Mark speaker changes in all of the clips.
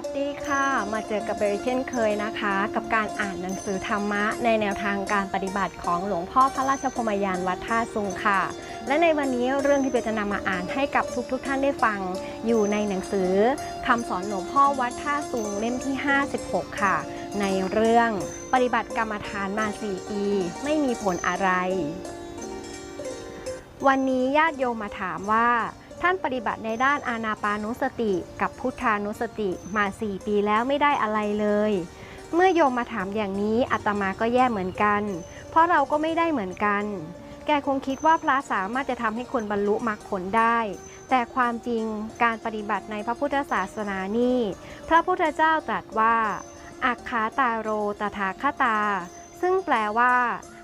Speaker 1: วัสดีค่ะ มาเจอกับเบริเช่นเคยนะคะ กับการอ่านหนังสือธรรมะ ในแนวทางการปฏิบัติของหลวงพ่อพระราชพมยานวัดท่าซุงค่ะ และในวันนี้เรื่องที่เบลจะนำมาอ่านให้กับทุกๆทท่านได้ฟัง อยู่ในหนังสือคำสอนหลวงพ่อวัดท่าซุงเล่มที่ 56 ค่ะ ในเรื่องปฏิบัติกรรมฐานมา 4 ปี ไม่มีผลอะไร วันนี้ญาติโยมมาถามว่า ท่านปฏิบัติในด้านอานาปานุสติ กับพุทธานุสติมา 4 ปีแล้วไม่ได้อะไรเลย เมื่อโยมมาถามอย่างนี้อาตมาก็แย่เหมือนกัน เพราะเราก็ไม่ได้เหมือนกัน แกคงคิดว่าพระสามารถจะทำให้คนบรรลุมรรคผลได้ แต่ความจริงการปฏิบัติในพระพุทธศาสนานี่พระพุทธเจ้าตรัสว่าอักขาตาโรตถาคตา ซึ่งแปลว่า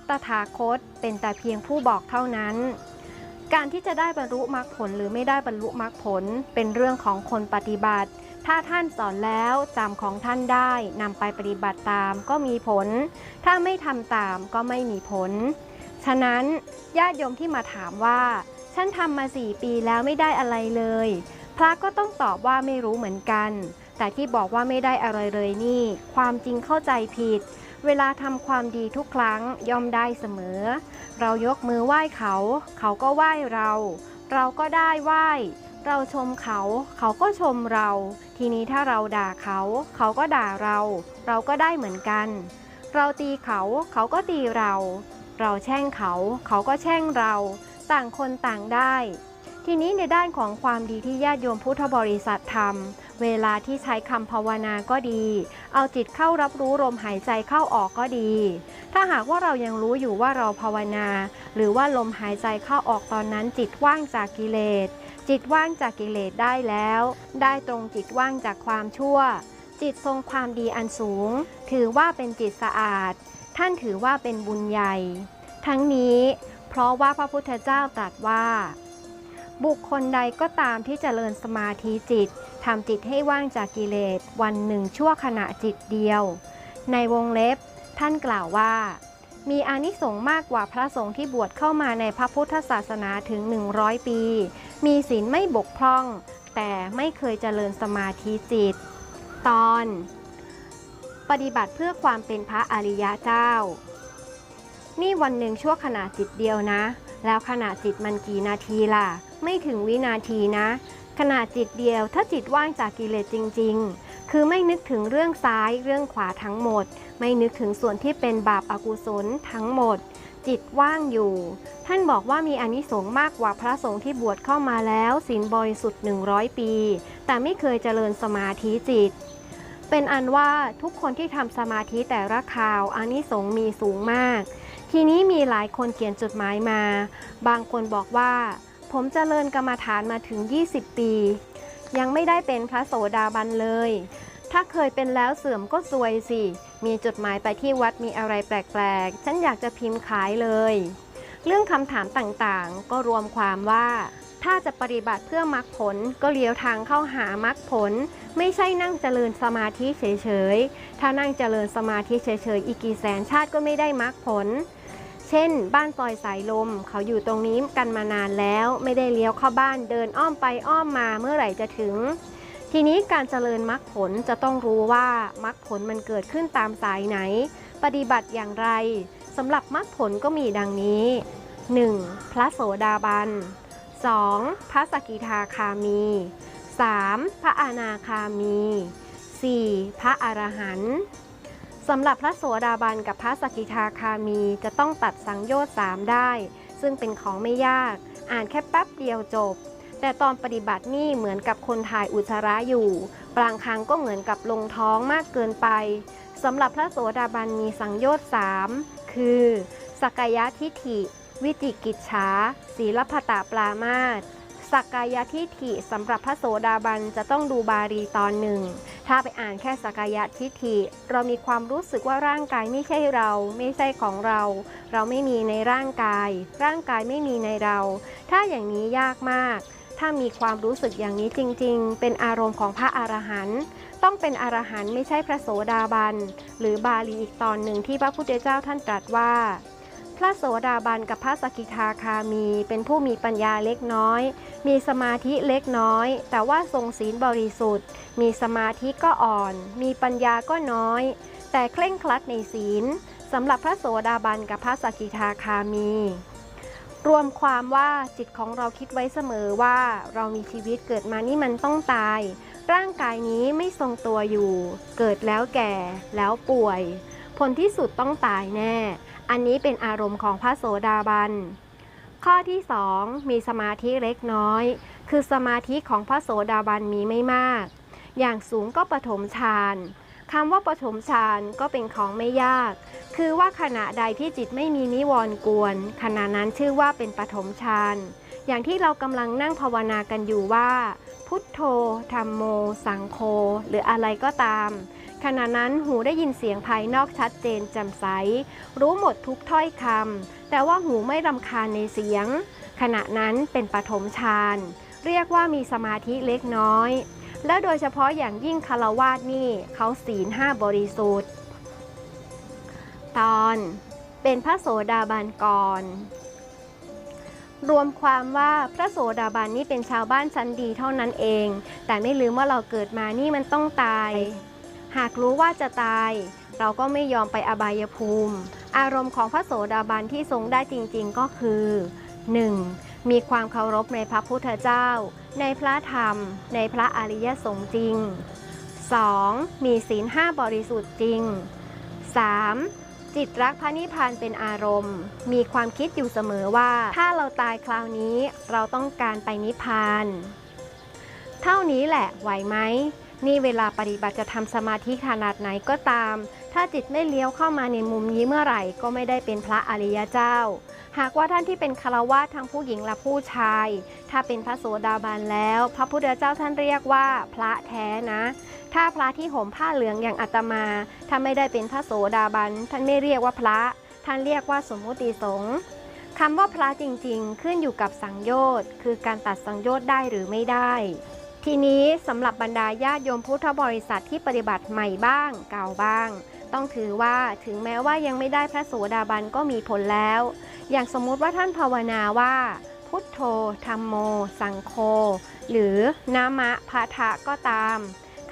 Speaker 1: ตถาคตเป็นแต่เพียงผู้บอกเท่านั้น การที่จะได้บรรลุมรรคผลหรือไม่ได้บรรลุมรรคผล เป็นเรื่องของคนปฏิบัติ ถ้าท่านสอนแล้วจำของท่านได้นำไปปฏิบัติตามก็มีผล ถ้าไม่ทำตามก็ไม่มีผล ฉะนั้นญาติโยมที่มาถามว่า ฉันทำมาสี่ปีแล้วไม่ได้อะไรเลย พระก็ต้องตอบว่าไม่รู้เหมือนกัน แต่ที่บอกว่าไม่ได้อะไรเลยนี่ ความจริงเข้าใจผิด เวลาทำความดีทุกครั้งย่อมได้เสมอ เรายกมือไหว้เขา เขาก็ไหว้เรา เราก็ได้ไหว้ เราชมเขา เขาก็ชมเรา ทีนี้ถ้าเราด่าเขา เขาก็ด่าเรา เราก็ได้เหมือนกัน เราตีเขา เขาก็ตีเรา เราแช่งเขา เขาก็แช่งเรา ต่างคนต่างได้ ทีนี้ในด้านของความดีที่ญาติโยมพุทธบริษัททำเวลาที่ใช้คำภาวนาก็ดี เอาจิตเข้ารับรู้ลมหายใจเข้าออกก็ดี ถ้าหากว่าเรายังรู้อยู่ว่าเราภาวนา หรือว่าลมหายใจเข้าออกตอนนั้นจิตว่างจากกิเลส จิตว่างจากกิเลสได้แล้ว ได้ตรงจิตว่างจากความชั่ว จิตทรงความดีอันสูง ถือว่าเป็นจิตสะอาด ท่านถือว่าเป็นบุญใหญ่ ทั้งนี้ เพราะว่าพระพุทธเจ้าตรัสว่า บุคคลใดก็ตามที่จเจริญสมาธิจิตทำจิตให้ว่างจากกิเลสวันหนึ่งชั่วขณะจิตเดียว ในวงเล็บ ท่านกล่าวว่า มีอานิสงส์มากกว่าพระสงฆ์ที่บวชเข้ามาในพระพุทธศาสนาถึง 100 ปี มีศีลไม่บกพร่อง แต่ไม่เคยเจริญสมาธิจิต ตอน ปฏิบัติเพื่อความเป็นพระอริยะเจ้า นี่วันหนึ่งชั่วขณะจิตเดียวนะ แล้วขณะจิตมันกี่นาทีล่ะ ไม่ถึงวินาทีนะ ขณะจิตเดียวถ้าจิตว่างจากกิเลสจริง ๆ คือไม่นึกถึงเรื่องซ้ายเรื่องขวาทั้งหมด ไม่นึกถึงส่วนที่เป็นบาปอากุศลทั้งหมด จิตว่างอยู่ ท่านบอกว่ามีอานิสงส์มากกว่าพระสงฆ์ที่บวชเข้ามาแล้วศีลบริสุทธิ์100 ปี แต่ไม่เคยเจริญสมาธิจิตเป็นอันว่าทุกคนที่ทำสมาธิแต่ละคราวอานิสงส์มีสูงมาก ทีนี้มีหลายคนเขียนจดหมายมา บางคนบอกว่า ผมจเจริญกรรมาฐานมาถึง 20 ปี ยังไม่ได้เป็นพระโสดาบันเลย ถ้าเคยเป็นแล้วเสื่อมก็ซวยสิ มีจดหมายไปที่วัดมีอะไรแปลกๆ ฉันอยากจะพิมพ์ขายเลย เรื่องคำถามต่างๆ ก็รวมความว่า ถ้าจะปฏิบัติเพื่อมรรคผลก็เลี้ยวทางเข้าหามรรคผล ไม่ใช่นั่งเจริญสมาธิเฉยๆ ถ้านั่งเจริญสมาธิเฉยๆ อีกกี่แสนชาติก็ไม่ได้มรรคผล เช่น บ้านซอยสายลม เขาอยู่ตรงนี้กันมานานแล้ว ไม่ได้เลี้ยวเข้าบ้านเดินอ้อมไปอ้อมมาเมื่อไหร่จะถึง ทีนี้การเจริญมรรคผลจะต้องรู้ว่ามรรคผลมันเกิดขึ้นตามสายไหน ปฏิบัติอย่างไรสำหรับมรรคผลก็มีดังนี้ 1. พระโสดาบัน 2. พระสกิทาคามี 3. พระอนาคามี 4. พระอรหันต์สำหรับพระโสดาบันกับพระสกิทาคามีจะต้องตัดสังโยชน์สามได้ ซึ่งเป็นของไม่ยาก อ่านแค่แป๊บเดียวจบ แต่ตอนปฏิบัตินี่เหมือนกับคนถ่ายอุจจาระอยู่ บางครั้งก็เหมือนกับลงท้องมากเกินไปสำหรับพระโสดาบันมีสังโยชน์สามคือ สักกายทิฏฐิ วิจิกิจฉาศีลพตาปรามาตสักกายทิฏฐิสำหรับพระโสดาบันจะต้องดูบาลีตอนหนึ่ง ถ้าไปอ่านแค่สักกายทิฏฐิ เรามีความรู้สึกว่าร่างกายไม่ใช่เรา ไม่ใช่ของเรา เราไม่มีในร่างกาย ร่างกายไม่มีในเรา ถ้าอย่างนี้ยากมาก ถ้ามีความรู้สึกอย่างนี้จริง ๆ เป็นอารมณ์ของพระอรหันต์ต้องเป็นอรหันต์ไม่ใช่พระโสดาบัน หรือบาลีอีกตอนหนึ่งที่พระพุทธเจ้าท่านตรัสว่า พระโสดาบันกับพระสกิทาคามี เป็นผู้มีปัญญาเล็กน้อย มีสมาธิเล็กน้อย แต่ว่าทรงศีลบริสุทธิ์ มีสมาธิก็อ่อน มีปัญญาก็น้อย แต่เคร่งครัดในศีลสำหรับพระโสดาบันกับพระสกิทาคามี รวมความว่าจิตของเราคิดไว้เสมอว่าเรามีชีวิตเกิดมานี่มันต้องตาย ร่างกายนี้ไม่ทรงตัวอยู่ เกิดแล้วแก่ แล้วป่วย ผลที่สุดต้องตายแน่ อันนี้เป็นอารมณ์ของพระโสดาบัน ข้อที่ 2 มีสมาธิเล็กน้อย คือสมาธิของพระโสดาบันมีไม่มาก อย่างสูงก็ปฐมฌานคำว่าปฐมฌานก็เป็นของไม่ยาก คือว่าขณะใดที่จิตไม่มีนิวรณ์กวน ขณะนั้นชื่อว่าเป็นปฐมฌานอย่างที่เรากำลังนั่งภาวนากันอยู่ว่า พุทโธธรรมโม สังโฆหรืออะไรก็ตาม ขณะนั้นหูได้ยินเสียงภายนอกชัดเจนแจ่มใส รู้หมดทุกถ้อยคำแต่ว่าหูไม่รำคาญในเสียง ขณะนั้นเป็นปฐมฌานเรียกว่ามีสมาธิเล็กน้อย และโดยเฉพาะอย่างยิ่งคารวาสนี่เขาศีลห้าบริสุทธิ์ ตอนเป็นพระโสดาบันก่อนรวมความว่าพระโสดาบันนี่เป็นชาวบ้านชั้นดีเท่านั้นเอง แต่ไม่ลืมว่าเราเกิดมานี่มันต้องตาย หากรู้ว่าจะตาย เราก็ไม่ยอมไปอบายภูมิ อารมณ์ของพระโสดาบันที่ทรงได้จริงๆก็คือ 1. มีความเคารพในพระพุทธเจ้า ในพระธรรม ในพระอริยสงฆ์จริง 2. มีศีลห้าบริสุทธิ์จริง 3. จิตรักพระนิพพานเป็นอารมณ์ มีความคิดอยู่เสมอว่า ถ้าเราตายคราวนี้เราต้องการไปนิพพาน เท่านี้แหละไหวไหม นี่เวลาปฏิบัติจะทำสมาธิขนาดไหนก็ตาม ถ้าจิตไม่เลี้ยวเข้ามาในมุมนี้เมื่อไหร่ก็ไม่ได้เป็นพระอริยเจ้า หากว่าท่านที่เป็นคารวะทั้งผู้หญิงและผู้ชาย ถ้าเป็นพระโสดาบันแล้ว พระพุทธเจ้าท่านเรียกว่าพระแท้นะ ถ้าพระที่ห่มผ้าเหลืองอย่างอาตมา ถ้าไม่ได้เป็นพระโสดาบันท่านไม่เรียกว่าพระ ท่านเรียกว่าสมมุติสงฆ์คำว่าพระจริงๆ ขึ้นอยู่กับสังโยชน์ คือการตัดสังโยชน์ได้หรือไม่ได้ ทีนี้สำหรับบรรดาญาติโยมพุทธบริษัทที่ปฏิบัติใหม่บ้างเก่าบ้าง ต้องถือว่าถึงแม้ว่ายังไม่ได้พระโสดาบันก็มีผลแล้ว อย่างสมมุติว่าท่านภาวนาว่า พุทโธธรรมโม สังโฆหรือนามะพะทะก็ตาม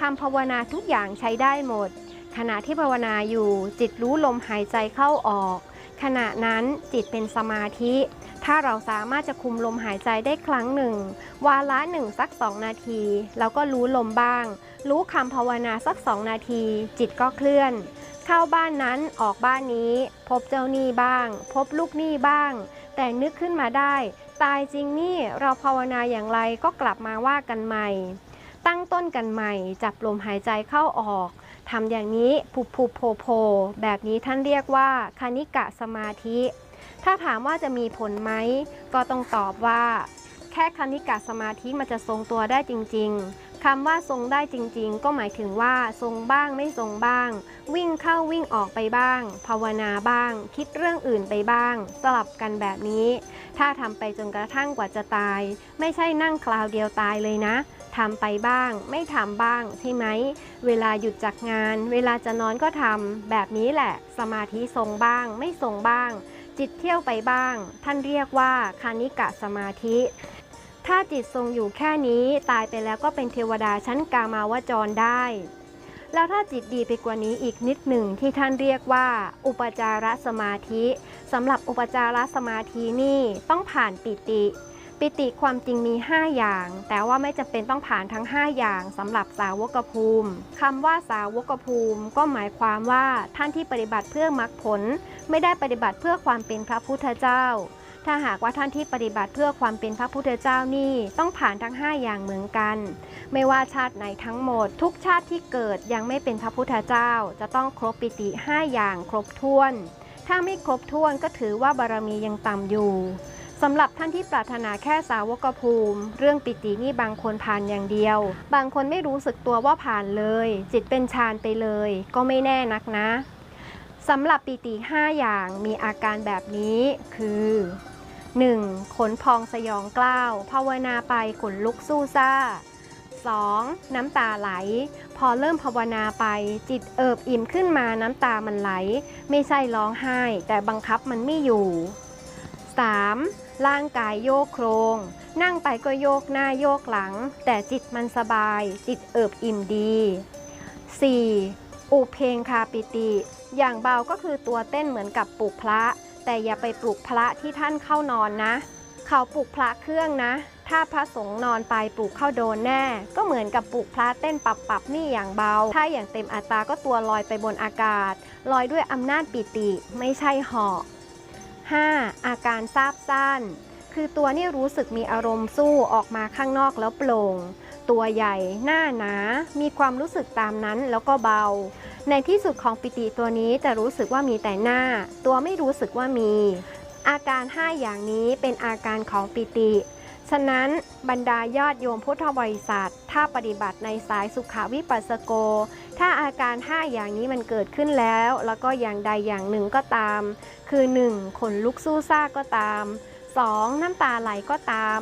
Speaker 1: คำภาวนาทุกอย่างใช้ได้หมด ขณะที่ภาวนาอยู่จิตรู้ลมหายใจเข้าออก ขณะนั้นจิตเป็นสมาธิ ถ้าเราสามารถจะคุมลมหายใจได้ครั้งหนึ่ง วาระหนึ่งสักสองนาที แล้วก็รู้ลมบ้าง รู้คำภาวนาสักสองนาที จิตก็เคลื่อน เข้าบ้านนั้นออกบ้านนี้ พบเจ้าหนี้บ้าง พบลูกหนี้บ้าง แต่นึกขึ้นมาได้ ตายจริงนี่เราภาวนาอย่างไรก็กลับมาว่ากันใหม่ ตั้งต้นกันใหม่ จับลมหายใจเข้าออก ทำอย่างนี้ผุผุโผโผแบบนี้ท่านเรียกว่าคณิกะสมาธิ ถ้าถามว่าจะมีผลไหม ก็ต้องตอบว่า แค่คณิกะสมาธิมันจะทรงตัวได้จริง ๆคำว่าทรงได้จริง ๆ ก็หมายถึงว่าทรงบ้างไม่ทรงบ้าง วิ่งเข้าวิ่งออกไปบ้าง ภาวนาบ้าง คิดเรื่องอื่นไปบ้าง สลับกันแบบนี้ ถ้าทำไปจนกระทั่งกว่าจะตาย ไม่ใช่นั่งคราวเดียวตายเลยนะ ทำไปบ้าง ไม่ทำบ้างใช่ไหม เวลาหยุดจากงาน เวลาจะนอนก็ทำแบบนี้แหละ สมาธิทรงบ้าง ไม่ทรงบ้าง จิตเที่ยวไปบ้าง ท่านเรียกว่าคานิกะสมาธิ ถ้าจิตทรงอยู่แค่นี้ตายไปแล้วก็เป็นเทวดาชั้นกามาวจรได้แล้วถ้าจิตดีไปกว่านี้อีกนิดหนึ่งที่ท่านเรียกว่า อุปจารสมาธิสำหรับอุปจารสมาธินี่ต้องผ่านปิติ ปิติความจริงมี 5 อย่าง แต่ว่าไม่จำเป็นต้องผ่านทั้ง 5 อย่างสำหรับสาวกภูมิคำว่าสาวกภูมิ ก็หมายความว่าท่านที่ปฏิบัติเพื่อมรรคผล ไม่ได้ปฏิบัติเพื่อความเป็นพระพุทธเจ้า ถ้าหากว่าท่านที่ปฏิบัติเพื่อความเป็นพระพุทธเจ้านี่ต้องผ่านทั้ง 5 อย่างเหมือนกัน ไม่ว่าชาติไหนทั้งหมด ทุกชาติที่เกิดยังไม่เป็นพระพุทธเจ้า จะต้องครบปิติ 5 อย่างครบถ้วน ถ้าไม่ครบถ้วนก็ถือว่าบารมียังต่ำอยู่ สำหรับท่านที่ปรารถนาแค่สาวกภูมิ เรื่องปิตินี่บางคนผ่านอย่างเดียว บางคนไม่รู้สึกตัวว่าผ่านเลย จิตเป็นฌานไปเลย ก็ไม่แน่นักนะสำหรับปิติ 5 อย่างมีอาการแบบนี้คือ 1. ขนพองสยองกล้าว ภาวนาไปขนลุกสู้ซ่า 2. น้ำตาไหล พอเริ่มภาวนาไป จิตเอิบอิ่มขึ้นมาน้ำตามันไหล ไม่ใช่ร้องไห้ แต่บังคับมันไม่อยู่ 3. ร่างกายโยกโครง นั่งไปก็โยกหน้าโยกหลัง แต่จิตมันสบาย จิตเอิบอิ่มดี 4. อุเพงคาปิติ อย่างเบาก็คือตัวเต้นเหมือนกับปลุกพระ แต่อย่าไปปลุกพระที่ท่านเข้านอนนะ เขาปลุกพระเครื่องนะ ถ้าพระสงฆ์นอนไปปลุกเข้าโดนแน่ ก็เหมือนกับปลุกพระเต้นปับปับนี่อย่างเบา ถ้าอย่างเต็มอัตราก็ตัวลอยไปบนอากาศ ลอยด้วยอำนาจปิติ ไม่ใช่เหาะ 5. อาการซาบซ่าน คือตัวนี่รู้สึกมีอารมณ์สู้ออกมาข้างนอกแล้วโปร่ง ตัวใหญ่ หน้าหนา มีความรู้สึกตามนั้นแล้วก็เบา ในที่สุดของปิติตัวนี้จะรู้สึกว่ามีแต่หน้า ตัวไม่รู้สึกว่ามี อาการ 5 อย่างนี้เป็นอาการของปิติ ฉะนั้นบรรดายอดโยมพุทธบริษัท ถ้าปฏิบัติในสายสุขาวิปัสสโก ถ้าอาการ 5 อย่างนี้มันเกิดขึ้นแล้ว แล้วก็อย่างใดอย่างหนึ่งก็ตาม คือ 1. ขนลุกสู้ซ่าก็ตาม 2. น้ำตาไหลก็ตาม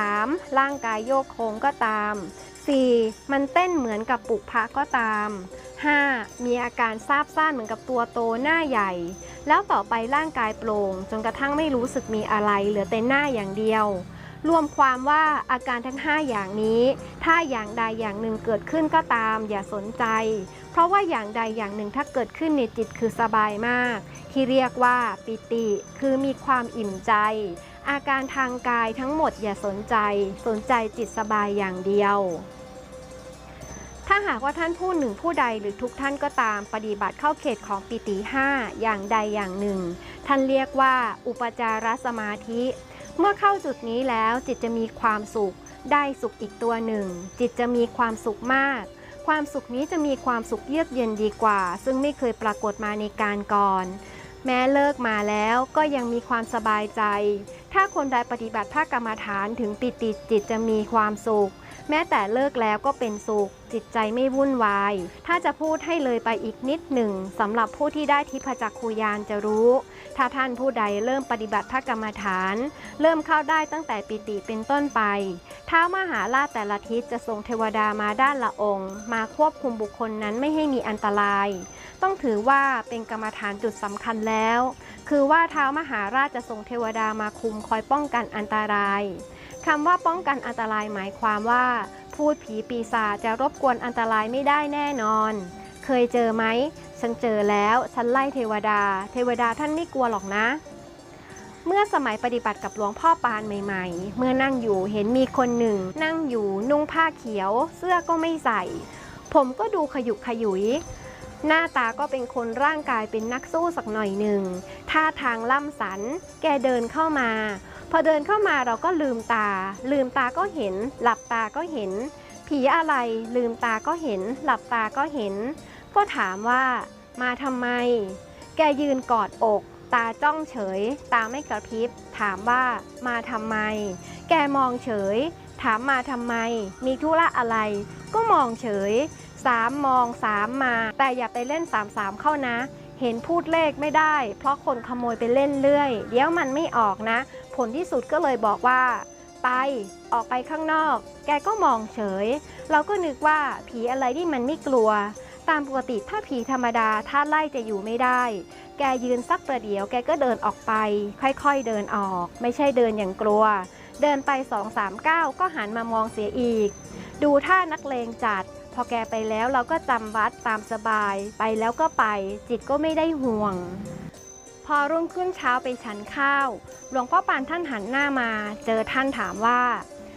Speaker 1: 3. ร่างกายโยกโค้งก็ตาม 4. มันเต้นเหมือนกับปุกพระก็ตาม 5. มีอาการซาบซ่านเหมือนกับตัวโตหน้าใหญ่ แล้วต่อไปร่างกายโปร่ง จนกระทั่งไม่รู้สึกมีอะไรเหลือแต่หน้าอย่างเดียว รวมความว่าอาการทั้ง 5 อย่างนี้ ถ้าอย่างใดอย่างหนึ่งเกิดขึ้นก็ตาม อย่าสนใจ เพราะว่าอย่างใดอย่างหนึ่งถ้าเกิดขึ้นในจิตคือสบายมาก ที่เรียกว่าปิติคือมีความอิ่มใจ อาการทางกายทั้งหมดอย่าสนใจ สนใจจิตสบายอย่างเดียว ถ้าหากว่าท่านผู้หนึ่งผู้ใดหรือทุกท่านก็ตามปฏิบัติเข้าเขตของปิติห้าอย่างใดอย่างหนึ่ง ท่านเรียกว่าอุปจารสมาธิ เมื่อเข้าจุดนี้แล้วจิตจะมีความสุขได้สุขอีกตัวหนึ่ง จิตจะมีความสุขมาก ความสุขนี้จะมีความสุขเยือกเย็นดีกว่า ซึ่งไม่เคยปรากฏมาในการก่อน แม้เลิกมาแล้วก็ยังมีความสบายใจ ถ้าคนใดปฏิบัติภาคกรรมฐานถึงปิติจิตจะมีความสุข แม้แต่เลิกแล้วก็เป็นสุข จิตใจไม่วุ่นวาย ถ้าจะพูดให้เลยไปอีกนิดหนึ่งสำหรับผู้ที่ได้ทิพจักขุยานจะรู้ ถ้าท่านผู้ใดเริ่มปฏิบัติภาคกรรมฐาน เริ่มเข้าได้ตั้งแต่ปิติเป็นต้นไปท้าวมหาราชแต่ละทิศจะส่งเทวดามาด้านละองค์ มาควบคุมบุคคลนั้นไม่ให้มีอันตราย ต้องถือว่าเป็นกรรมฐานจุดสำคัญแล้ว คือว่าเท้าวมหาราชจะส่งเทวดามาคุมคอยป้องกันอันตราย คำว่าป้องกันอันตรายหมายความว่า พูดผีปีศาจจะรบกวนอันตรายไม่ได้แน่นอน เคยเจอไหม ฉันเจอแล้ว ฉันไล่เทวดา เทวดาท่านไม่กลัวหรอกนะ เมื่อสมัยปฏิบัติกับหลวงพ่อปานใหม่ ๆ เมื่อนั่งอยู่เห็นมีคนหนึ่ง นั่งอยู่นุ่งผ้าเขียว เสื้อก็ไม่ใส่ ผมก็ดูขยุกขยุยหน้าตาก็เป็นคนร่างกายเป็นนักสู้สักหน่อยหนึ่งท่าทางล่ำสัน แกเดินเข้ามา พอเดินเข้ามาเราก็ลืมตา ลืมตาก็เห็น หลับตาก็เห็น ผีอะไร ลืมตาก็เห็น หลับตาก็เห็น ก็ถามว่ามาทำไม แกยืนกอดอก ตาจ้องเฉย ตาไม่กระพริบ ถามว่ามาทำไม แกมองเฉย ถามมาทำไม มีธุระอะไร ก็มองเฉยสามมองสามมา แต่อย่าไปเล่นสามสามเข้านะ เห็นพูดเลขไม่ได้ เพราะคนขโมยไปเล่นเรื่อย เดี๋ยวมันไม่ออกนะ ผลที่สุดก็เลยบอกว่า ไปออกไปข้างนอก แกก็มองเฉย เราก็นึกว่าผีอะไรที่มันไม่กลัว ตามปกติถ้าผีธรรมดาถ้าไล่จะอยู่ไม่ได้ แกยืนสักประเดี๋ยว แกก็เดินออกไป ค่อยๆเดินออก ไม่ใช่เดินอย่างกลัว เดินไป2องสามก้าวก็หันมามองเสียอีก ดูท่านักเลงจัดพอแกไปแล้วเราก็จำวัดตามสบาย ไปแล้วก็ไป จิตก็ไม่ได้ห่วง พอรุ่งขึ้นเช้าไปฉันข้าว หลวงพ่อปานท่านหันหน้ามา เจอท่านถามว่า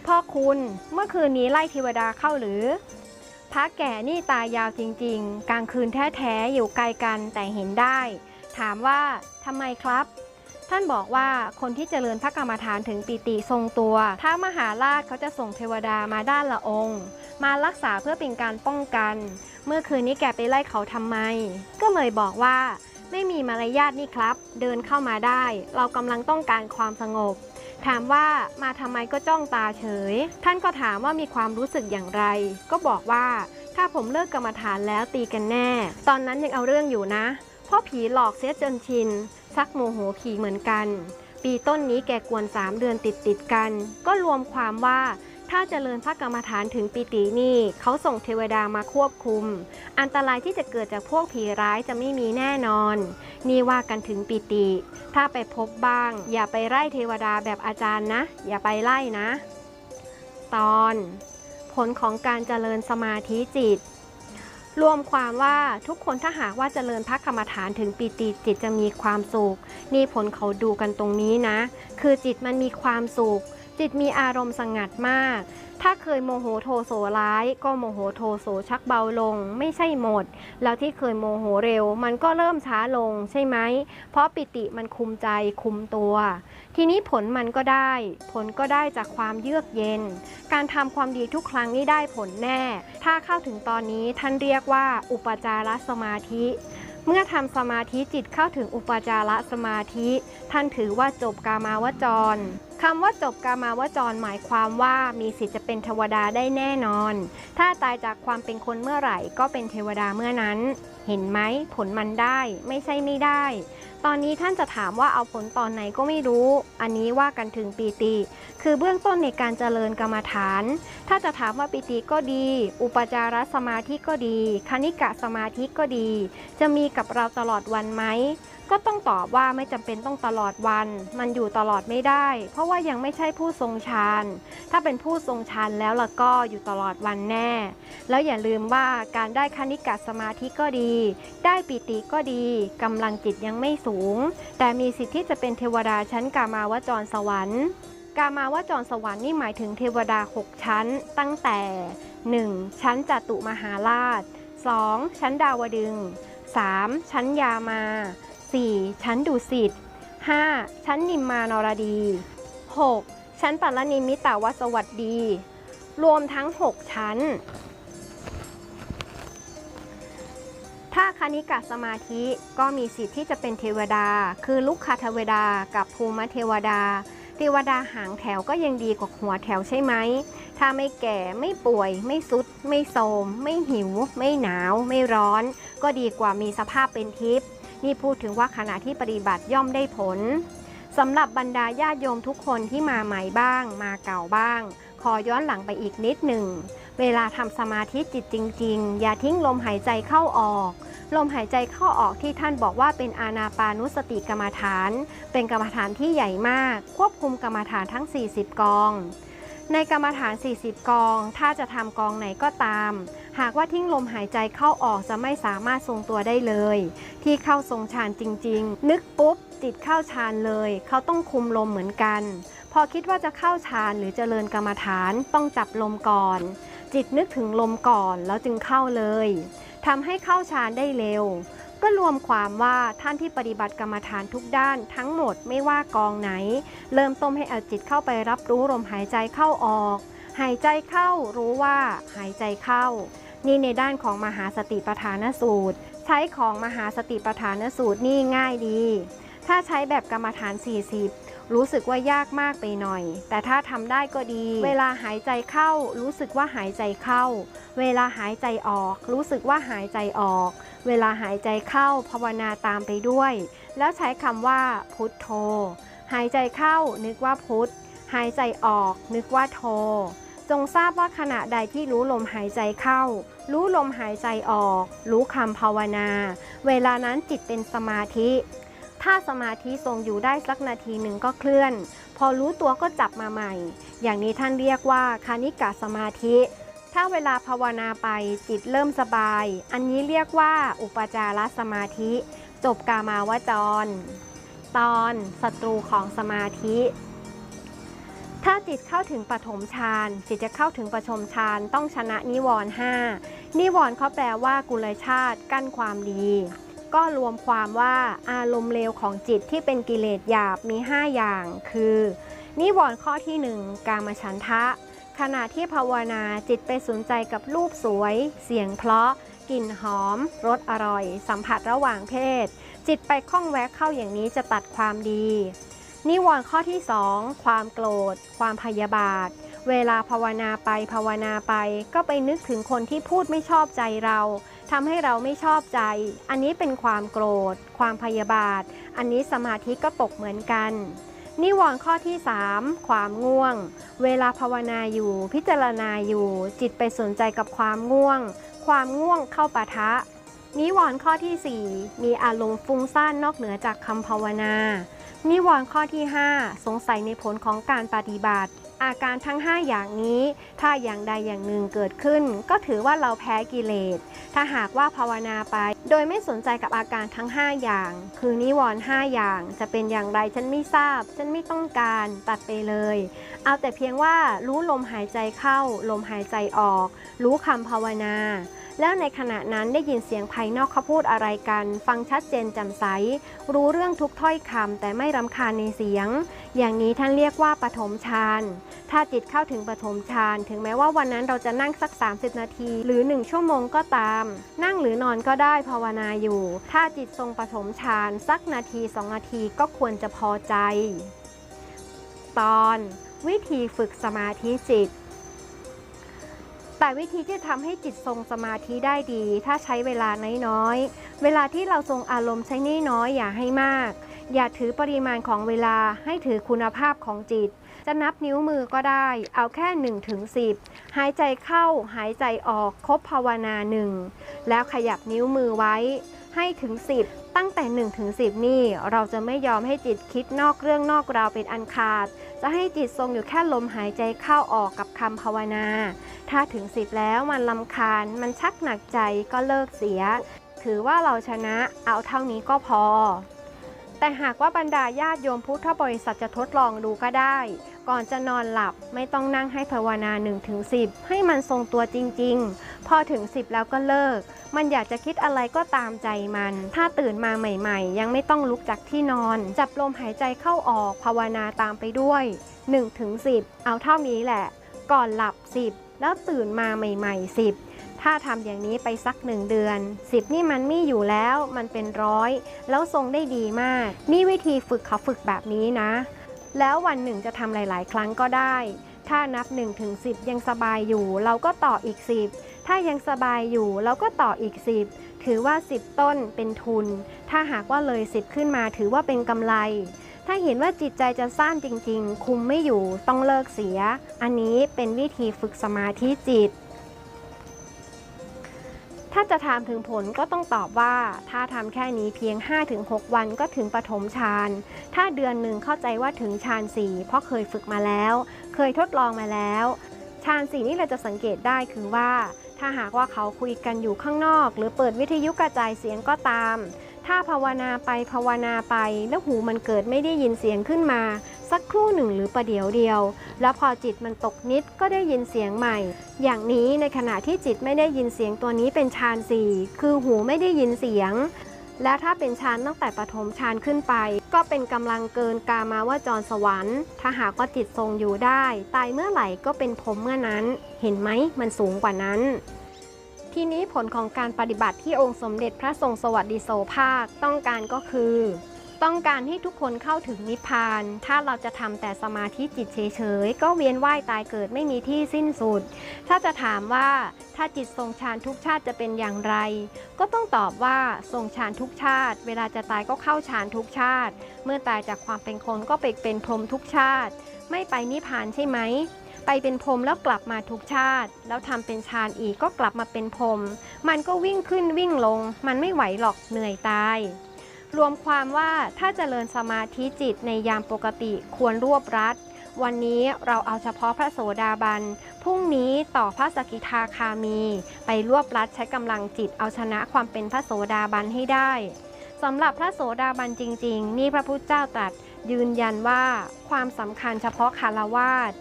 Speaker 1: พ่อคุณเมื่อคืนนี้ไล่เทวดาเข้าหรือ พระแก่นี่ตายาวจริงๆ กลางคืนแท้ๆ อยู่ไกลกันแต่เห็นได้ ถามว่าทำไมครับ ท่านบอกว่าคนที่เจริญพระกรรมฐานถึงปีติทรงตัว ถ้ามหาราชเขาจะส่งเทวดามาด้านละองค์ มารักษาเพื่อเป็นการป้องกัน เมื่อคืนนี้แกไปไล่เขาทำไม ก็เลยบอกว่า ไม่มีมารยาทนี่ครับ เดินเข้ามาได้ เรากำลังต้องการความสงบ ถามว่ามาทำไมก็จ้องตาเฉย ท่านก็ถามว่ามีความรู้สึกอย่างไร ก็บอกว่าถ้าผมเลิกกรรมฐานแล้วตีกันแน่ ตอนนั้นยังเอาเรื่องอยู่นะ เพราะผีหลอกเสียจนชินชักโมโหขี่เหมือนกัน ปีต้นนี้แกกวนสามเดือนติดติดกัน ก็รวมความว่า ถ้าเจริญพระกรรมฐานถึงปิตินี่เขาส่งเทวดามาควบคุม อันตรายที่จะเกิดจากพวกผีร้ายจะไม่มีแน่นอน นี่ว่ากันถึงปิติ ถ้าไปพบบ้าง อย่าไปไล่เทวดาแบบอาจารย์นะ อย่าไปไล่นะ ตอน ผลของการเจริญสมาธิจิตรวมความว่าทุกคนถ้าหากว่าเจริญพระกรรมฐานถึงปิติจิตจะมีความสุข นี่ผลเขาดูกันตรงนี้นะ คือจิตมันมีความสุข จิตมีอารมณ์สงัดมาก ถ้าเคยโมโหโทโสร้าย ก็โมโหโทโสชักเบาลง ไม่ใช่หมด แล้วที่เคยโมโหเร็ว มันก็เริ่มช้าลงใช่ไหม เพราะปิติมันคุมใจคุมตัว ทีนี้ผลมันก็ได้ ผลก็ได้จากความเยือกเย็น การทำความดีทุกครั้งนี่ได้ผลแน่ ถ้าเข้าถึงตอนนี้ท่านเรียกว่าอุปจารสมาธิ เมื่อทำสมาธิจิตเข้าถึงอุปจารสมาธิ ท่านถือว่าจบกามาวจรคำว่าจบกามาวจรหมายความว่ามีสิทธิ์จะเป็นเทวดาได้แน่นอน ถ้าตายจากความเป็นคนเมื่อไหร่ก็เป็นเทวดาเมื่อนั้น เห็นไหมผลมันได้ไม่ใช่ไม่ได้ ตอนนี้ท่านจะถามว่าเอาผลตอนไหนก็ไม่รู้ อันนี้ว่ากันถึงปีติ คือเบื้องต้นในการเจริญกรรมฐาน ถ้าจะถามว่าปีติก็ดี อุปจารสมาธิก็ดี คณิกะสมาธิก็ดี จะมีกับเราตลอดวันไหม ก็ต้องตอบว่าไม่จำเป็นต้องตลอดวัน มันอยู่ตลอดไม่ได้ เพราะว่ายังไม่ใช่ผู้ทรงฌานถ้าเป็นผู้ทรงฌานแล้วล่ะก็อยู่ตลอดวันแน่ แล้วอย่าลืมว่าการได้คณิกะสมาธิก็ดี ได้ปิติก็ดีกำลังจิตยังไม่สูง แต่มีสิทธิ์ที่จะเป็นเทวดาชั้นกามาวจรสวรรค์ กามาวจรสวรรค์นี่หมายถึงเทวดา 6 ชั้น ตั้งแต่ 1. ชั้นจตุมหาราช 2. ชั้นดาวดึงส์ 3. ชั้นยามา 4. ชั้นดุสิต 5. ชั้นนิมมานรดี 6. ชั้นปัลนิมิตาวสวัสดี รวมทั้ง 6 ชั้น ถ้าคณิกะสมาธิก็มีสิทธิ์ที่จะเป็นเทวดา คือลุกคาเทวดากับภูมิเทวดา เทวดาหางแถวก็ยังดีกว่าหัวแถวใช่ไหม ถ้าไม่แก่ไม่ป่วย ไม่สุด ไม่โทมไม่หิว ไม่หนาว ไม่ร้อน ก็ดีกว่ามีสภาพเป็นทิพย์ นี่พูดถึงว่าขณะที่ปฏิบัติย่อมได้ผลสำหรับบรรดาญาติโยมทุกคนที่มาใหม่บ้าง มาเก่าบ้าง ขอย้อนหลังไปอีกนิดหนึ่ง เวลาทำสมาธิจิตจริง ๆ อย่าทิ้งลมหายใจเข้าออก ลมหายใจเข้าออกที่ท่านบอกว่าเป็นอานาปานุสติกรรมฐาน เป็นกรรมฐานที่ใหญ่มาก ควบคุมกรรมฐานทั้ง 40 กอง ในกรรมฐาน 40 กอง ถ้าจะทำกองไหนก็ตาม หากว่าทิ้งลมหายใจเข้าออกจะไม่สามารถทรงตัวได้เลย ที่เข้าทรงฌานจริง ๆ นึกปุ๊บจิตเข้าฌานเลย เขาต้องคุมลมเหมือนกัน พอคิดว่าจะเข้าฌานหรือเจริญกรรมฐานต้องจับลมก่อน จิตนึกถึงลมก่อนแล้วจึงเข้าเลยทำให้เข้าฌานได้เร็ว ก็รวมความว่าท่านที่ปฏิบัติกรรมฐานทุกด้านทั้งหมดไม่ว่ากองไหน เริ่มต้นให้เอาจิตเข้าไปรับรู้ลมหายใจเข้าออก หายใจเข้ารู้ว่าหายใจเข้า นี่ในด้านของมหาสติปัฏฐานสูตร ใช้ของมหาสติปัฏฐานสูตรนี่ง่ายดี ถ้าใช้แบบกรรมฐาน 40 รู้สึกว่ายากมากไปหน่อย แต่ถ้าทำได้ก็ดี เวลาหายใจเข้า รู้สึกว่าหายใจเข้า เวลาหายใจออก รู้สึกว่าหายใจออก เวลาหายใจเข้าภาวนาตามไปด้วย แล้วใช้คำว่าพุทโธ หายใจเข้านึกว่าพุทหายใจออก นึกว่าโทจงทราบว่าขณะใดที่รู้ลมหายใจเข้า รู้ลมหายใจออก รู้คำภาวนา เวลานั้นจิตเป็นสมาธิ ถ้าสมาธิทรงอยู่ได้สักนาทีหนึ่งก็เคลื่อน พอรู้ตัวก็จับมาใหม่ อย่างนี้ท่านเรียกว่าคานิกะสมาธิ ถ้าเวลาภาวนาไปจิตเริ่มสบาย อันนี้เรียกว่าอุปจารสมาธิ จบกามาวจร ตอนศัตรูของสมาธิถ้าจิตเข้าถึงปฐมฌานจิตจะเข้าถึงปฐมฌานต้องชนะนิวรณ์ห้านิวรณ์เขาแปลว่ากุลชาติกั้นความดี ก็รวมความว่าอารมณ์เลวของจิตที่เป็นกิเลสหยาบมี 5 อย่าง คือ นิวรณ์ข้อที่ 1 กามฉันทะ ขณะที่ภาวนาจิตไปสนใจกับรูปสวย เสียงเพราะกลิ่นหอมรสอร่อย สัมผัสระหว่างเพศ จิตไปคล้องแวะเข้าอย่างนี้จะตัดความดี นิวรณ์ข้อที่ 2 ความโกรธ ความพยาบาท เวลาภาวนาไปภาวนาไป ก็ไปนึกถึงคนที่พูดไม่ชอบใจเรา ทำให้เราไม่ชอบใจ อันนี้เป็นความโกรธ ความพยาบาท อันนี้สมาธิก็ตกเหมือนกัน นิวรณ์ข้อที่ 3 ความง่วง เวลาภาวนาอยู่พิจารณาอยู่ จิตไปสนใจกับความง่วง ความง่วงเข้าปะทะ นิวรณ์ข้อที่ 4 มีอารมณ์ฟุ้งซ่านนอกเหนือจากคำภาวนา นิวรณ์ข้อที่ 5 สงสัยในผลของการปฏิบัติ อาการทั้ง 5 อย่างนี้ ถ้าอย่างใดอย่างหนึ่งเกิดขึ้น ก็ถือว่าเราแพ้กิเลส ถ้าหากว่าภาวนาไป โดยไม่สนใจกับอาการทั้ง 5 อย่าง คือนิวรณ์5อย่าง จะเป็นอย่างไรฉันไม่ทราบ ฉันไม่ต้องการตัดไปเลย เอาแต่เพียงว่ารู้ลมหายใจเข้า ลมหายใจออก รู้คำภาวนา แล้วในขณะนั้นได้ยินเสียงภายนอกเขาพูดอะไรกัน ฟังชัดเจนแจ่มใส รู้เรื่องทุกถ้อยคำแต่ไม่รำคาญในเสียง อย่างนี้ท่านเรียกว่าปฐมฌานถ้าจิตเข้าถึงปฐมฌานถึงแม้ว่าวันนั้นเราจะนั่งสัก 30 นาที หรือ 1 ชั่วโมงก็ตาม นั่งหรือนอนก็ได้ภาวนาอยู่ ถ้าจิตทรงปฐมฌานสักนาที 2 นาทีก็ควรจะพอใจ ตอน วิธีฝึกสมาธิจิต แต่วิธีที่จะทำให้จิตทรงสมาธิได้ดี ถ้าใช้เวลาน้อยๆ เวลาที่เราทรงอารมณ์ใช้น้อยๆอย่าให้มาก อย่าถือปริมาณของเวลาให้ถือคุณภาพของจิต จะนับนิ้วมือก็ได้ เอาแค่1ถึง10 หายใจเข้าหายใจออกครบภาวนาหนึ่งแล้วขยับนิ้วมือไว้ ให้ถึง 10 ตั้งแต่1ถึง10 นี่ เราจะไม่ยอมให้จิตคิดนอกเรื่องนอกราวเป็นอันขาด จะให้จิตทรงอยู่แค่ลมหายใจเข้าออกกับคำภาวนา ถ้าถึง10แล้วมันลำคาญ มันชักหนักใจก็เลิกเสีย ถือว่าเราชนะเอาเท่านี้ก็พอ แต่หากว่าบรรดาญาติโยมพุทธบริษัทจะทดลองดูก็ได้ ก่อนจะนอนหลับไม่ต้องนั่งให้ภาวนา1ถึง10 ให้มันทรงตัวจริง ๆ พอถึง 10 แล้วก็เลิก มันอยากจะคิดอะไรก็ตามใจมัน ถ้าตื่นมาใหม่ๆ ยังไม่ต้องลุกจากที่นอน จับลมหายใจเข้าออกภาวนาตามไปด้วย1ถึง10 เอาเท่านี้แหละ ก่อนหลับ 10 แล้วตื่นมาใหม่ ๆ 10ถ้าทำอย่างนี้ไปสักหนึ่งเดือน 10 นี่มันมีอยู่แล้วมันเป็นร้อย แล้วทรงได้ดีมาก นี่วิธีฝึกเขาฝึกแบบนี้นะ แล้ววันหนึ่งจะทำหลาย ๆ ครั้งก็ได้ ถ้านับ1ถึง10 ยังสบายอยู่ เราก็ต่ออีก 10 ถ้ายังสบายอยู่เราก็ต่ออีก 10 ถือว่า 10 ต้นเป็นทุน ถ้าหากว่าเลย 10 ขึ้นมาถือว่าเป็นกำไร ถ้าเห็นว่าจิตใจจะสั้นจริง ๆ คุมไม่อยู่ต้องเลิกเสีย อันนี้เป็นวิธีฝึกสมาธิจิตถ้าจะถามถึงผลก็ต้องตอบว่า ถ้าทำแค่นี้เพียง 5-6 วันก็ถึงปฐมฌาน ถ้าเดือนหนึ่งเข้าใจว่าถึงฌานสี่เพราะเคยฝึกมาแล้ว เคยทดลองมาแล้ว ฌานสี่นี่เราจะสังเกตได้คือว่า ถ้าหากว่าเขาคุยกันอยู่ข้างนอก หรือเปิดวิทยุกระจายเสียงก็ตาม ถ้าภาวนาไปภาวนาไป แล้วหูมันเกิดไม่ได้ยินเสียงขึ้นมา สักครู่หนึ่งหรือประเดี๋ยวเดียว แล้วพอจิตมันตกนิดก็ได้ยินเสียงใหม่ อย่างนี้ในขณะที่จิตไม่ได้ยินเสียงตัวนี้เป็นฌานสี่คือหูไม่ได้ยินเสียง และถ้าเป็นชานตั้งแต่ปฐมชานขึ้นไป ก็เป็นกำลังเกินกามาวจรสวรรค์ ถ้าหากว่าจิตทรงอยู่ได้ ตายเมื่อไหร่ก็เป็นผมเมื่อนั้น เห็นไหมมันสูงกว่านั้นทีนี้ผลของการปฏิบัติที่องค์สมเด็จพระทรงสวัสดิโสภาคต้องการก็คือ ต้องการให้ทุกคนเข้าถึงนิพพาน ถ้าเราจะทำแต่สมาธิจิตเฉยๆ ก็เวียนว่ายตายเกิดไม่มีที่สิ้นสุด ถ้าจะถามว่าถ้าจิตทรงฌานทุกชาติจะเป็นอย่างไร ก็ต้องตอบว่าทรงฌานทุกชาติ เวลาจะตายก็เข้าฌานทุกชาติ เมื่อตายจากความเป็นคนก็ไปเป็นพรหมทุกชาติ ไม่ไปนิพพานใช่ไหมไปเป็นพรมแล้วกลับมาทุกชาติ แล้วทำเป็นฌานอีกก็กลับมาเป็นพรมมันก็วิ่งขึ้นวิ่งลง มันไม่ไหวหรอกเหนื่อยตาย รวมความว่าถ้าเจริญสมาธิจิตในยามปกติควรรวบรัด วันนี้เราเอาเฉพาะพระโสดาบัน พรุ่งนี้ต่อพระสกิทาคามี ไปรวบรัดใช้กำลังจิตเอาชนะความเป็นพระโสดาบันให้ได้สำหรับพระโสดาบันจริง ๆ นี่พระพุทธเจ้าตรัสยืนยันว่าความสำคัญเฉพาะคารวาส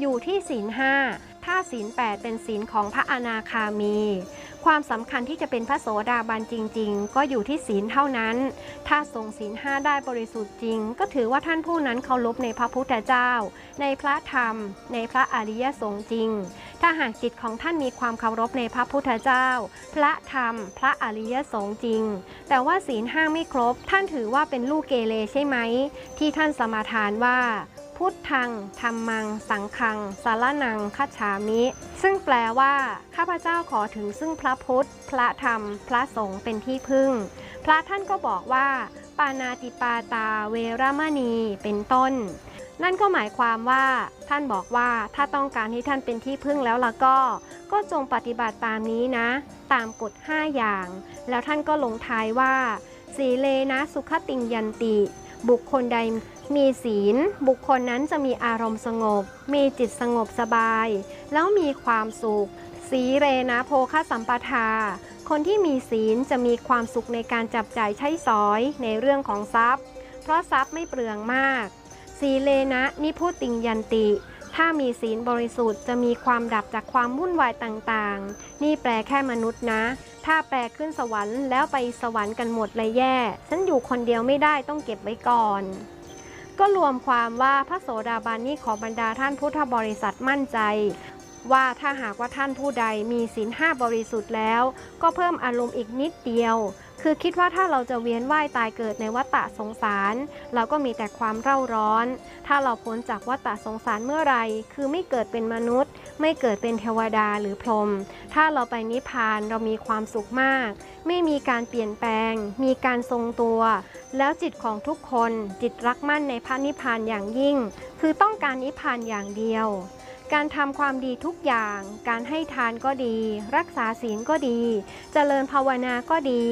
Speaker 1: อยู่ที่ศีลห้าถ้าศีลแปดเป็นศีลของพระอนาคามี ความสำคัญที่จะเป็นพระโสดาบันจริง ๆ ก็อยู่ที่ศีลเท่านั้น ถ้าทรงศีลห้าได้บริสุทธิ์จริง ก็ถือว่าท่านผู้นั้นเคารพในพระพุทธเจ้า ในพระธรรม ในพระอริยสงฆ์จริง ถ้าหากจิตของท่านมีความเคารพในพระพุทธเจ้า พระธรรม พระอริยสงฆ์จริง แต่ว่าศีลห้าไม่ครบ ท่านถือว่าเป็นลูกเกเรใช่ไหม ที่ท่านสมาทานว่า พุทธังธรรมัง สังคัง สารนังคัจฉามิ ซึ่งแปลว่า ข้าพเจ้าขอถึงซึ่งพระพุทธ พระธรรม พระสงฆ์เป็นที่พึ่ง พระท่านก็บอกว่า ปานาติปาตาเวรมณีเป็นต้น นั่นก็หมายความว่า ท่านบอกว่าถ้าต้องการให้ท่านเป็นที่พึ่งแล้วล่ะก็ ก็จงปฏิบัติตามนี้นะ ตามกฎ 5 อย่าง แล้วท่านก็ลงท้ายว่าสีเลนะสุขติงยันติ บุคคลใด มีศีล บุคคลนั้นจะมีอารมณ์สงบ มีจิตสงบสบาย แล้วมีความสุข สีเรนะโภคสัมปทา คนที่มีศีลจะมีความสุขในการจับจ่ายใช้สอยในเรื่องของทรัพย์ เพราะทรัพย์ไม่เปลืองมาก สีเลนะนิพุติงยันติ ถ้ามีศีลบริสุทธิ์จะมีความดับจากความวุ่นวายต่างๆ นี่แปลแค่มนุษย์นะ ถ้าแปลขึ้นสวรรค์แล้วไปสวรรค์กันหมดเลยแย่ ฉันอยู่คนเดียวไม่ได้ต้องเก็บไว้ก่อน ก็รวมความว่าพระโสดาบันนี่ของบรรดาท่านพุทธบริษัทมั่นใจ ว่าถ้าหากว่าท่านผู้ใดมีศีลห้าบริสุทธิ์แล้ว ก็เพิ่มอารมณ์อีกนิดเดียว คือคิดว่าถ้าเราจะเวียนว่ายตายเกิดในวัฏฏะสงสาร เราก็มีแต่ความเร่าร้อน ถ้าเราพ้นจากวัฏฏะสงสารเมื่อไรคือไม่เกิดเป็นมนุษย์ ไม่เกิดเป็นเทวดาหรือพรหมถ้าเราไปนิพพานเรามีความสุขมาก ไม่มีการเปลี่ยนแปลง มีการทรงตัว แล้วจิตของทุกคนจิตรักมั่นในพระนิพพานอย่างยิ่ง คือต้องการนิพพานอย่างเดียว การทำความดีทุกอย่าง การให้ทานก็ดี รักษาศีลก็ดี เจริญภาวนาก็ดี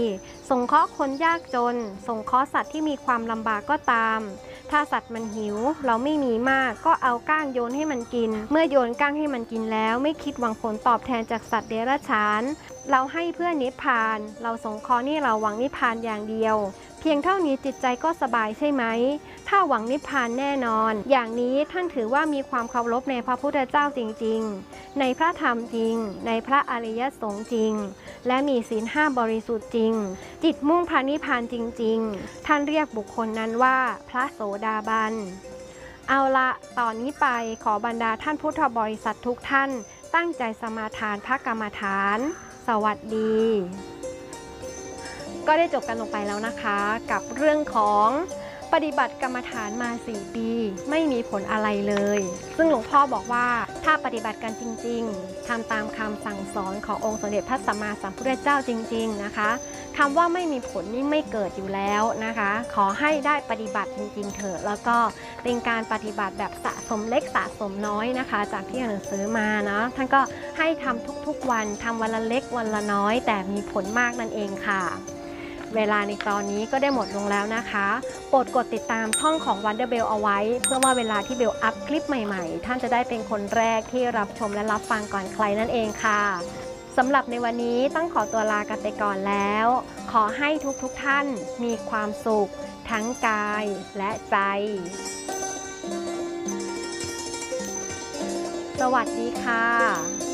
Speaker 1: สงเคราะห์คนยากจน สงเคราะห์สัตว์ที่มีความลำบากก็ตาม ถ้าสัตว์มันหิว เราไม่มีมากก็เอาก้างโยนให้มันกิน เมื่อโยนก้างให้มันกินแล้ว ไม่คิดหวังผลตอบแทนจากสัตว์เดรัจฉาน เราให้เพื่อนิพพาน เราสงเคราะห์นี่เราหวังนิพพานอย่างเดียว เพียงเท่านี้จิตใจก็สบายใช่ไหม ถ้าหวังนิพพานแน่นอน อย่างนี้ท่านถือว่ามีความเคารพในพระพุทธเจ้าจริง ๆ ในพระธรรมจริง ในพระอริยสงฆ์จริง และมีศีลห้าบริสุทธิ์จริง จิตมุ่งพระนิพพานจริง ๆ ท่านเรียกบุคคลนั้นว่าพระโสดาบัน เอาละตอนนี้ไปขอบรรดาท่านพุทธบริษัททุกท่าน ตั้งใจสมาทานพระกรรมฐาน สวัสดี ก็ได้จบกันลงไปแล้วนะคะ กับเรื่องของ ปฏิบัติกรรมฐานมา 4 ปี ไม่มีผลอะไรเลย ซึ่งหลวงพ่อบอกว่าถ้าปฏิบัติกันจริง ๆทำตามคำสั่งสอนขององค์สมเด็จพระสัมมาสัมพุทธเจ้าจริง ๆ นะคะคำว่าไม่มีผลนี่ไม่เกิดอยู่แล้วนะคะ ขอให้ได้ปฏิบัติจริง ๆ เถอะ แล้วก็เป็นการปฏิบัติแบบสะสมเล็กสะสมน้อยนะคะ จากที่อ่านหนังสือมาเนาะท่านก็ให้ทำทุกๆวันทำวันละเล็กวันละน้อย แต่มีผลมากนั่นเองค่ะ เวลาในตอนนี้ก็ได้หมดลงแล้วนะคะ โปรดกดติดตามช่องของ Wonder Bell เอาไว้ เพื่อว่าเวลาที่เบลอัพคลิปใหม่ๆ ท่านจะได้เป็นคนแรกที่รับชมและรับฟังก่อนใครนั่นเองค่ะสำหรับในวันนี้ต้องขอตัวลากันไปก่อนแล้ว ขอให้ทุกๆทท่านมีความสุข ทั้งกายและใจ สวัสดีค่ะ